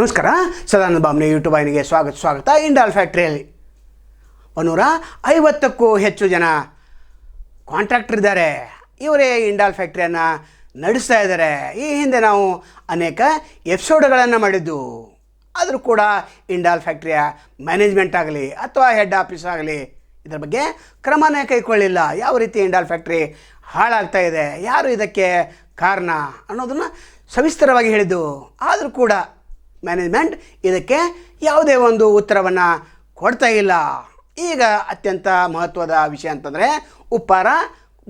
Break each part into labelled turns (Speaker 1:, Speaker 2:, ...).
Speaker 1: ನಮಸ್ಕಾರ. ಸದಾನಂದ ಬಾಮ್ನೆ ಯೂಟ್ಯೂಬ್ ವಾಹಿನಿಗೆ ಸ್ವಾಗತ ಸ್ವಾಗತ. ಇಂಡಾಲ್ ಫ್ಯಾಕ್ಟ್ರಿಯಲ್ಲಿ ಒಂದೂರ ಐವತ್ತಕ್ಕೂ ಹೆಚ್ಚು ಜನ ಕಾಂಟ್ರಾಕ್ಟರ್ ಇದ್ದಾರೆ. ಇವರೇ ಇಂಡಾಲ್ ಫ್ಯಾಕ್ಟ್ರಿಯನ್ನು ನಡೆಸ್ತಾ ಇದ್ದಾರೆ. ಈ ಹಿಂದೆ ನಾವು ಅನೇಕ ಎಪಿಸೋಡ್ಗಳನ್ನು ಮಾಡಿದ್ದು. ಆದರೂ ಕೂಡ ಇಂಡಾಲ್ ಫ್ಯಾಕ್ಟ್ರಿಯ ಮ್ಯಾನೇಜ್ಮೆಂಟ್ ಆಗಲಿ ಅಥವಾ ಹೆಡ್ ಆಫೀಸ್ ಆಗಲಿ, ಇದರ ಬಗ್ಗೆ ಕ್ರಮನೇ ಕೈಗೊಳ್ಳಿಲ್ಲ ಯಾವ ರೀತಿ ಇಂಡಾಲ್ ಫ್ಯಾಕ್ಟ್ರಿ ಹಾಳಾಗ್ತಾ ಇದೆ, ಯಾರು ಇದಕ್ಕೆ ಕಾರಣ ಅನ್ನೋದನ್ನು ಸವಿಸ್ತರವಾಗಿ ಹೇಳಿದ್ದು. ಆದರೂ ಕೂಡ ಮ್ಯಾನೇಜ್ಮೆಂಟ್ ಇದಕ್ಕೆ ಯಾವುದೇ ಒಂದು ಉತ್ತರವನ್ನು ಕೊಡ್ತಾ ಇಲ್ಲ. ಈಗ ಅತ್ಯಂತ ಮಹತ್ವದ ವಿಷಯ ಅಂತಂದರೆ ಉಪ್ಪಾರ,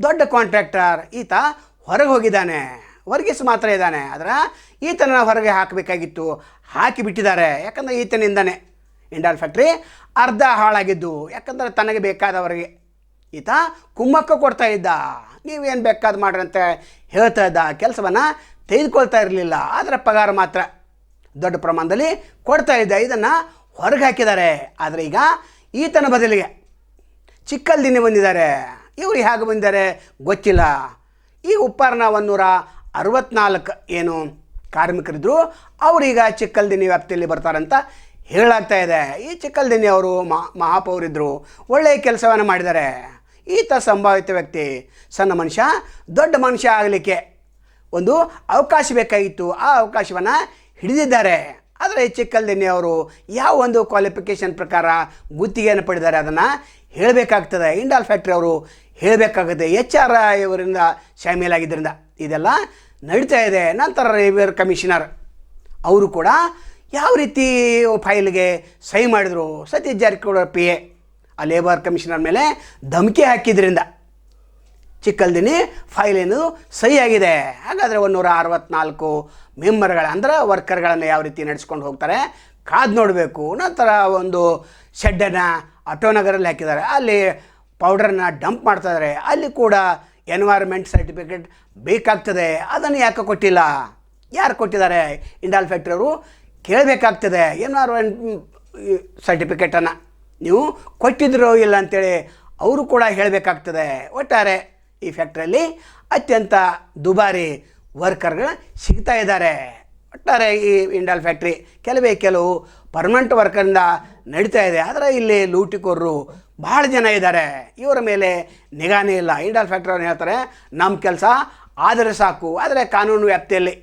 Speaker 1: ದೊಡ್ಡ ಕಾಂಟ್ರಾಕ್ಟರ್ ಈತ ಹೊರಗೆ ಹೋಗಿದ್ದಾನೆ. ವರ್ಗೀಸ್ ಮಾತ್ರ ಇದ್ದಾನೆ. ಆದರೆ ಈತನ ಹೊರಗೆ ಹಾಕಬೇಕಾಗಿತ್ತು. ಹಾಕಿಬಿಟ್ಟಿದ್ದಾರೆ ಯಾಕಂದರೆ ಈತನಿಂದನೇ. ಇಂಡಾಲ್ ಫ್ಯಾಕ್ಟ್ರಿ ಅರ್ಧ ಹಾಳಾಗಿದ್ದು. ಯಾಕಂದರೆ ತನಗೆ ಬೇಕಾದವರಿಗೆ ಈತ ಕುಮ್ಮಕ್ಕ ಕೊಡ್ತಾ ಇದ್ದ. ನೀವೇನು ಬೇಕಾದ ಮಾಡ್ರಿ ಅಂತ ಹೇಳ್ತಾ ಇದ್ದ. ಕೆಲಸವನ್ನು ತೆಗೆದುಕೊಳ್ತಾ ಇರಲಿಲ್ಲ. ಆದರೆ ಪಗಾರ ಮಾತ್ರ. ದೊಡ್ಡ ಪ್ರಮಾಣದಲ್ಲಿ ಕೊಡ್ತಾ ಇದ್ದ. ಇದನ್ನು ಹೊರಗೆ ಹಾಕಿದ್ದಾರೆ. ಆದರೆ ಈಗ ಈತನ ಬದಲಿಗೆ ಚಿಕ್ಕಲ್ದಿನಿ ಬಂದಿದ್ದಾರೆ. ಇವರು ಹೇಗೆ ಬಂದಿದ್ದಾರೆ ಗೊತ್ತಿಲ್ಲ. ಈ ಉಪ್ಪಾರನ ಒಂದೂರ ಅರವತ್ನಾಲ್ಕು ಏನು ಕಾರ್ಮಿಕರಿದ್ದರು ಅವರೀಗ ಚಿಕ್ಕಲ್ದಿನಿ ವ್ಯಾಪ್ತಿಯಲ್ಲಿ ಬರ್ತಾರಂತ ಹೇಳಾಗ್ತಾ ಇದೆ. ಈ ಚಿಕ್ಕಲ್ದಿನಿ ಅವರು ಮಹಾಪೌರಿದ್ದರು ಒಳ್ಳೆಯ ಕೆಲಸವನ್ನು ಮಾಡಿದ್ದಾರೆ. ಈತ ಸಂಭಾವಿತ ವ್ಯಕ್ತಿ. ಸಣ್ಣ ಮನುಷ್ಯ, ದೊಡ್ಡ ಮನುಷ್ಯ ಆಗಲಿಕ್ಕೆ ಒಂದು ಅವಕಾಶ ಬೇಕಾಗಿತ್ತು. ಆ ಅವಕಾಶವನ್ನು ಹಿಡಿದಿದ್ದಾರೆ. ಆದರೆ ಚಿಕ್ಕಲ್ದೇನೆ ಅವರು ಯಾವ ಒಂದು ಕ್ವಾಲಿಫಿಕೇಷನ್ ಪ್ರಕಾರ ಗುತ್ತಿಗೆಯನ್ನು ಪಡೆದಾರೆ ಅದನ್ನು ಹೇಳಬೇಕಾಗ್ತದೆ. ಇಂಡಾಲ್ ಫ್ಯಾಕ್ಟ್ರಿ ಅವರು ಹೇಳಬೇಕಾಗುತ್ತೆ. ಎಚ್ ಆರ್ ಇವರಿಂದ ಶಾಮೀಲಾಗಿದ್ದರಿಂದ ಇದೆಲ್ಲ ನಡೀತಾ ಇದೆ. ನಂತರ ರೇವಿಯರ್ ಕಮಿಷನರ್ ಅವರು ಕೂಡ ಯಾವ ರೀತಿ ಫೈಲ್ಗೆ ಸಹಿ ಮಾಡಿದರು? ಸತೀಶ್ ಜಾರಕಿಹೊಳಿ ಪಿ ಎ ಆ ಲೇಬರ್ ಕಮಿಷನರ್ ಮೇಲೆ ಧಮಕಿ ಹಾಕಿದ್ರಿಂದ. ಚಿಕ್ಕಲ್ದಿನಿ ಫೈಲ್ ಸಹಿ ಆಗಿದೆ ಹಾಗಾದರೆ ಒಂದೂರ ಅರವತ್ನಾಲ್ಕು ಮೆಂಬರ್ಗಳ ಅಂದ್ರೆ ವರ್ಕರ್ಗಳನ್ನು ಯಾವ ರೀತಿ ನಡೆಸ್ಕೊಂಡು ಹೋಗ್ತಾರೆ? ಕಾದು ನೋಡಬೇಕು. ನಂತರ ಒಂದು ಶೆಡ್ಡನ್ನು ಆಟೋನಗರಲ್ಲಿ ಹಾಕಿದ್ದಾರೆ. ಅಲ್ಲಿ ಪೌಡರನ್ನ ಡಂಪ್ ಮಾಡ್ತಾ ಇದ್ದಾರೆ. ಅಲ್ಲಿ ಕೂಡ ಎನ್ವೈರ್ಮೆಂಟ್ ಸರ್ಟಿಫಿಕೇಟ್ ಬೇಕಾಗ್ತದೆ. ಅದನ್ನು ಯಾಕೆ ಕೊಟ್ಟಿಲ್ಲ? ಯಾರು ಕೊಟ್ಟಿದ್ದಾರೆ? ಇಂಡಾಲ್ ಫ್ಯಾಕ್ಟ್ರಿ ಅವರು ಕೇಳಬೇಕಾಗ್ತದೆ. ಎನ್ವೈರ್ಮೆಂಟ್ ಸರ್ಟಿಫಿಕೇಟನ್ನು ನೀವು ಕೊಟ್ಟಿದ್ರೋ ಇಲ್ಲ ಅಂತೇಳಿ ಅವರು ಕೂಡ ಹೇಳಬೇಕಾಗ್ತದೆ. ಒಟ್ಟಾರೆ ಈ ಫ್ಯಾಕ್ಟ್ರಿಯಲ್ಲಿ ಅತ್ಯಂತ ದುಬಾರಿ ವರ್ಕರ್ಗಳು ಸಿಗ್ತಾ ಇದ್ದಾರೆ. ಒಟ್ಟಾರೆ ಈ ಇಂಡಾಲ್ ಫ್ಯಾಕ್ಟ್ರಿ ಕೆಲವೇ ಕೆಲವು ಪರ್ಮನೆಂಟ್ ವರ್ಕರಿಂದ ನಡೀತಾ ಇದೆ. ಆದರೆ ಇಲ್ಲಿ ಲೂಟಿಕೋರರು ಭಾಳ ಜನ ಇದ್ದಾರೆ. ಇವರ ಮೇಲೆ ನಿಗಾನೇ ಇಲ್ಲ. ಇಂಡಾಲ್ ಫ್ಯಾಕ್ಟ್ರಿ ಅವ್ರು ಹೇಳ್ತಾರೆ ನಮ್ಮ ಕೆಲಸ ಆದರೆ ಸಾಕು. ಆದರೆ ಕಾನೂನು ವ್ಯಾಪ್ತಿಯಲ್ಲಿ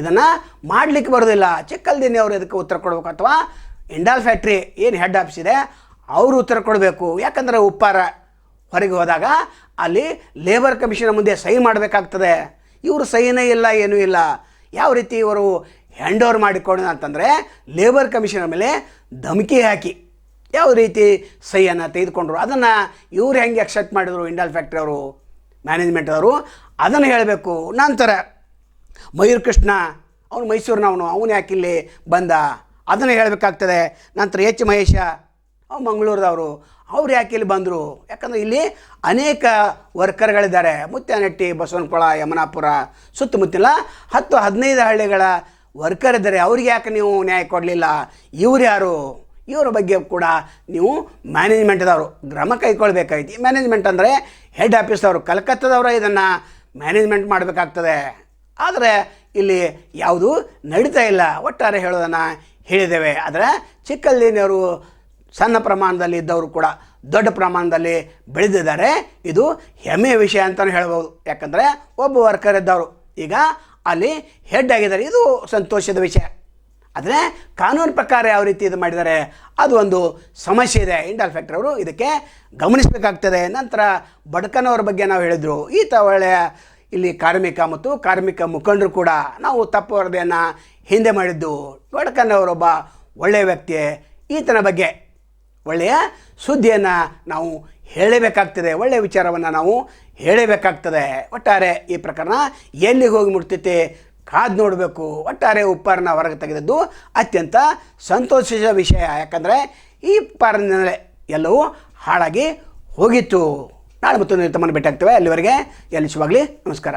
Speaker 1: ಇದನ್ನು ಮಾಡಲಿಕ್ಕೆ ಬರೋದಿಲ್ಲ. ಚಿಕ್ಕಲ್ದಿನಿ ಅವರು ಇದಕ್ಕೆ ಉತ್ತರ ಕೊಡಬೇಕು ಅಥವಾ ಇಂಡಾಲ್ ಫ್ಯಾಕ್ಟ್ರಿ ಏನು ಹೆಡ್ ಆಫೀಸ್ ಇದೆ, ಅವರು ಉತ್ತರ ಕೊಡಬೇಕು. ಯಾಕಂದರೆ ಉಪ್ಪಾರ ಹೊರಗೆ ಹೋದಾಗ ಅಲ್ಲಿ ಲೇಬರ್ ಕಮಿಷನ್ ಮುಂದೆ ಸಹಿ ಮಾಡಬೇಕಾಗ್ತದೆ. ಇವರು ಸಹಿನೇ ಇಲ್ಲ, ಏನೂ ಇಲ್ಲ. ಯಾವ ರೀತಿ ಇವರು ಹ್ಯಾಂಡ್ ಓವರ್ ಮಾಡಿಕೊಂಡು ಅಂತಂದರೆ ಲೇಬರ್ ಕಮಿಷನರ್ ಮೇಲೆ ಧಮಕಿ ಹಾಕಿ ಯಾವ ರೀತಿ ಸಹಿಯನ್ನು ತೆಗೆದುಕೊಂಡ್ರು. ಅದನ್ನು ಇವ್ರು ಹೆಂಗೆ ಅಕ್ಸೆಪ್ಟ್ ಮಾಡಿದರು? ಇಂಡಾಲ್ ಫ್ಯಾಕ್ಟ್ರಿ ಅವರು ಮ್ಯಾನೇಜ್ಮೆಂಟ್ ಅವರು. ಅದನ್ನು ಹೇಳಬೇಕು. ನಂತರ ಮಯೂರ್ ಕೃಷ್ಣ, ಅವನು ಮೈಸೂರಿನವನು, ಅವನು ಯಾಕೆ ಇಲ್ಲಿ ಬಂದ? ಅದನ್ನು ಹೇಳಬೇಕಾಗ್ತದೆ. ನಂತರ ಎಚ್ ಮಹೇಶ ಮಂಗಳೂರದವರು. ಅವ್ರು ಯಾಕೆ ಇಲ್ಲಿ ಬಂದರು? ಯಾಕಂದರೆ ಇಲ್ಲಿ ಅನೇಕ ವರ್ಕರ್ಗಳಿದ್ದಾರೆ. ಮುತ್ಯಾನಟ್ಟಿ, ಬಸವನಕೊಳ, ಯಮನಾಪುರ, ಸುತ್ತಮುತ್ತಲ ಹತ್ತು ಹದಿನೈದು ಹಳ್ಳಿಗಳ ವರ್ಕರ್ ಇದ್ದಾರೆ. ಅವ್ರಿಗೆ ಯಾಕೆ ನೀವು ನ್ಯಾಯ ಕೊಡಲಿಲ್ಲ? ಇವ್ರು ಯಾರು? ಇವರ ಬಗ್ಗೆ ಕೂಡ ನೀವು ಮ್ಯಾನೇಜ್ಮೆಂಟ್ದವರು ಕ್ರಮ ಕೈಗೊಳ್ಬೇಕಾಯ್ತು. ಮ್ಯಾನೇಜ್ಮೆಂಟ್ ಅಂದರೆ ಹೆಡ್ ಆಫೀಸ್ದವರು ಕಲ್ಕತ್ತಾದವರು ಇದನ್ನು ಮ್ಯಾನೇಜ್ಮೆಂಟ್ ಮಾಡಬೇಕಾಗ್ತದೆ. ಆದರೆ ಇಲ್ಲಿ ಯಾವುದು ನಡೀತಾ ಇಲ್ಲ. ಒಟ್ಟಾರೆ ಹೇಳೋದನ್ನು ಹೇಳಿದ್ದೇವೆ. ಆದರೆ ಚಿಕ್ಕಲ್ಲಿನವರು ಸಣ್ಣ ಪ್ರಮಾಣದಲ್ಲಿ ಇದ್ದವರು ಕೂಡ ದೊಡ್ಡ ಪ್ರಮಾಣದಲ್ಲಿ ಬೆಳೆದಿದ್ದಾರೆ. ಇದು ಹೆಮ್ಮೆಯ ವಿಷಯ ಅಂತಲೂ ಹೇಳ್ಬೋದು. ಯಾಕಂದರೆ ಒಬ್ಬ ವರ್ಕರ್ ಇದ್ದವರು. ಈಗ ಅಲ್ಲಿ ಹೆಡ್ ಆಗಿದ್ದಾರೆ. ಇದು ಸಂತೋಷದ ವಿಷಯ. ಆದರೆ ಕಾನೂನು ಪ್ರಕಾರ ಯಾವ ರೀತಿ ಇದು ಮಾಡಿದ್ದಾರೆ, ಅದು ಒಂದು ಸಮಸ್ಯೆ ಇದೆ. ಇಂಡಲ್ ಫ್ಯಾಕ್ಟ್ರಿ ಅವರು ಇದಕ್ಕೆ ಗಮನಿಸಬೇಕಾಗ್ತದೆ. ನಂತರ ಬಡ್ಕನವ್ರ ಬಗ್ಗೆ ನಾವು ಹೇಳಿದರು. ಈತ ಒಳ್ಳೆಯ ಇಲ್ಲಿ ಕಾರ್ಮಿಕ ಮತ್ತು ಕಾರ್ಮಿಕ ಮುಖಂಡರು ಕೂಡ ನಾವು ತಪ್ಪು ವರದಿಯನ್ನು ಹಿಂದೆ ಮಾಡಿದ್ದು. ಬಡ್ಕನವರೊಬ್ಬ ಒಳ್ಳೆಯ ವ್ಯಕ್ತಿ ಈತನ ಬಗ್ಗೆ. ಒಳ್ಳೆಯ ಸುದ್ದಿಯನ್ನು ನಾವು ಹೇಳಬೇಕಾಗ್ತದೆ. ಒಳ್ಳೆಯ ವಿಚಾರವನ್ನು ನಾವು ಹೇಳಬೇಕಾಗ್ತದೆ. ಒಟ್ಟಾರೆ ಈ ಪ್ರಕರಣ ಎಲ್ಲಿಗೆ ಹೋಗಿ ಮುಟ್ತೈತೆ ಕಾದು ನೋಡಬೇಕು. ಒಟ್ಟಾರೆ ಉಪ್ಪಾರನ ಹೊರಗೆ ತೆಗೆದದ್ದು ಅತ್ಯಂತ ಸಂತೋಷದ ವಿಷಯ. ಯಾಕಂದರೆ ಈ ಉಪ್ಪಾರನಲ್ಲೇ ಎಲ್ಲವೂ ಹಾಳಾಗಿ ಹೋಗಿತ್ತು. ನಾಳೆ ಮತ್ತೊಂದು ತಮ್ಮನ್ನು ಭೇಟಿ ಆಗ್ತೇವೆ ಅಲ್ಲಿವರೆಗೆ ಎಲ್ಲಿ ಶುಭಾಗಲಿ ನಮಸ್ಕಾರ.